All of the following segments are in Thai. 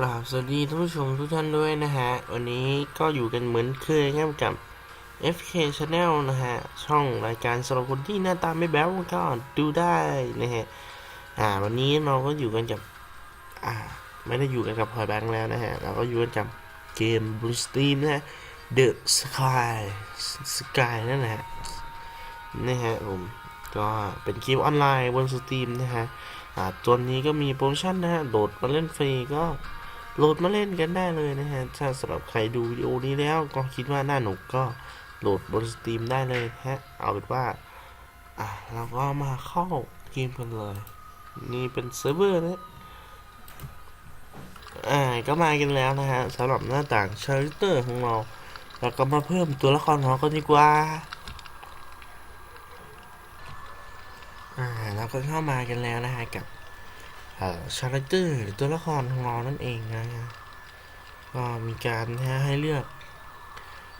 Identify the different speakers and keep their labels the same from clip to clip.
Speaker 1: กราบสวัสดีท่านผู้ชมทุกท่านด้วยนะฮะ วันนี้ก็อยู่กันเหมือนเคยครับกับ FK Channel นะฮะ ช่องรายการสำหรับคนที่หน้าตาไม่แบ๊วก็ดูได้นะฮะ อ่า วันนี้เราก็อยู่กันกับ อ่า ไม่ได้อยู่กันกับพอยแบงค์แล้วนะฮะ เราก็อยู่กันกับเกมบลูสตีนนะฮะ The Sky Sky นั่นแหละนะฮะผมก็เป็นเกมออนไลน์บนสตรีมนะฮะอ่าตัวนี้ก็มีโปรโมชั่นนะฮะ โหลดมาเล่นฟรีก็ โหลดมาเล่นกันได้เลยนะฮะ ถ้าสำหรับใครดูวิดีโอนี้แล้วก็คิดว่าน่าหนุกก็โหลดบนสตรีมได้เลยฮะ เอาเป็นว่า อ่าเราก็มาเข้าเกมกันเลย นี่เป็นเซิร์ฟเวอร์นะอ่าก็มากันแล้วนะฮะสำหรับหน้าต่างชาร์เตอร์ของเราเราก็มาเพิ่มตัวละครของเรากันดีกว่า อ่าเราก็เข้ามากันแล้วนะฮะกับ ชาร์เตอร์หรือตัวละครของเรานั่นเองนะฮะก็มีการนะฮะให้เลือก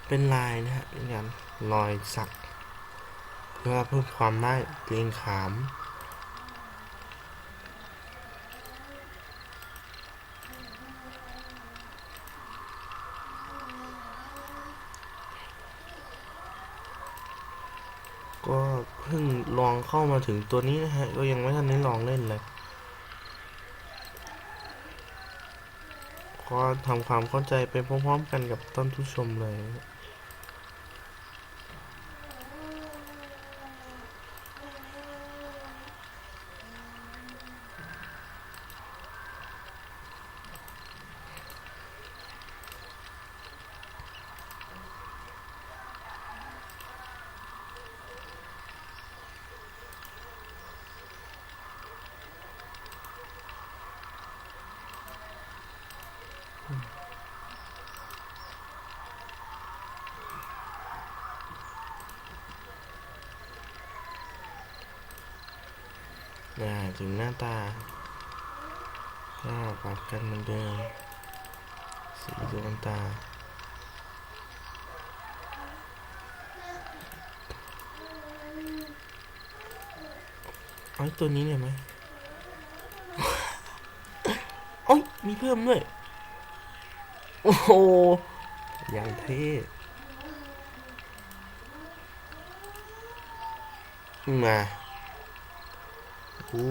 Speaker 1: เป็นลายนะฮะเป็นการรอยสัก เพื่อเพิ่มความได้เกรงขามก็เพิ่งลองเข้ามาถึงตัวนี้นะฮะ ก็ยังไม่ทันได้ลองเล่นเลย ก็ทำความเข้าใจไปพร้อมๆกันกับต้นผู้ชมเลย นะถึงหน้าตาก็ปรับกันเหมือนเดิมสีดวงตาเอาไอตัวนี้เนี่ยไหมโอ้ยมีเพิ่มด้วย โอ้โหอย่างเท่มาอู้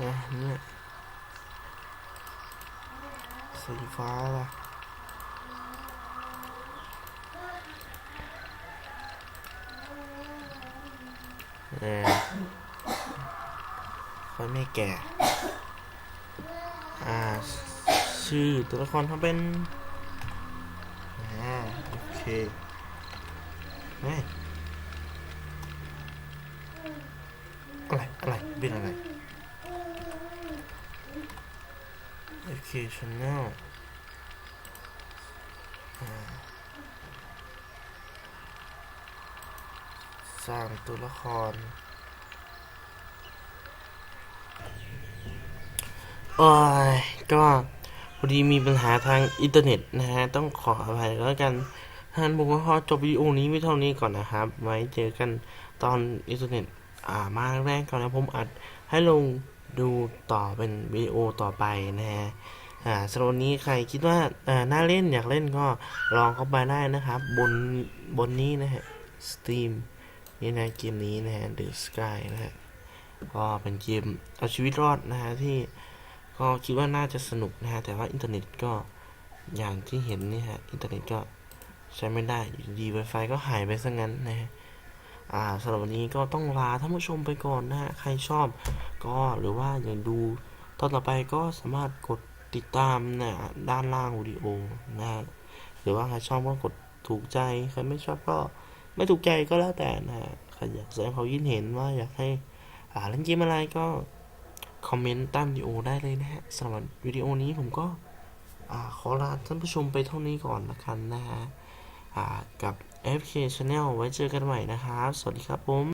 Speaker 1: อะเนี่ยสีฟ้าล่ะ เออค่อยไม่แก่ อ่า ชื่อตัวละครเขาเป็น อ่า โอเคเฮ้ยอะไร อะไร เป็นอะไร โอเคชแนล สร้างตัวละครโอ้ยก็พอดีมีปัญหาทางอินเทอร์เน็ตนะฮะ ต้องขออภัยแล้วกันท่านผมก็ขอจบวิดีโอนี้ไว้เท่านี้ก่อนนะครับ ไว้เจอกันตอนอินเทอร์เน็ตอ่ามาแรกก่อนนะผมอัดให้ลงดูต่อเป็นวิดีโอต่อไปนะฮะอ่าสำหรับนนี้ใครคิดว่าอ่าน่าเล่นอยากเล่นก็ลองเข้าไปได้นะครับ บนบนนี้นะฮะสตรีม นี่นะเกมนี้นะฮะ The Sky นะฮะ ก็เป็นเกมเอาชีวิตรอดนะฮะที่ก็คิดว่าน่าจะสนุกนะฮะ แต่ว่าอินเทอร์เน็ตก็อย่างที่เห็นนี่ฮะ อินเทอร์เน็ตก็ใช้ไม่ได้อยู่ดี Wi-Fi ก็หายไปซะงั้นนะฮะอ่าสำหรับวันนี้ก็ต้องลาท่านผู้ชมไปก่อนนะฮะ ใครชอบก็หรือว่าอยากดูตอนต่อไปก็สามารถกดติดตามนะด้านล่างวิดีโอนะฮะหรือว่าใครชอบก็กดถูกใจ ใครไม่ชอบก็ ไม่ถูกใจก็แล้วแต่นะฮะใครอยากแสดงความคิดเห็นว่าอยากให้อ่าเล่นเกมอะไรก็คอมเมนต์ใต้วิดีโอได้เลยนะฮะสำหรับวิดีโอนี้ผมก็อ่าขอลาท่านผู้ชมไปเท่านี้ก่อนละกันนะฮะอ่ากับ FK Channel ไว้เจอกันใหม่นะครับ สวัสดีครับผม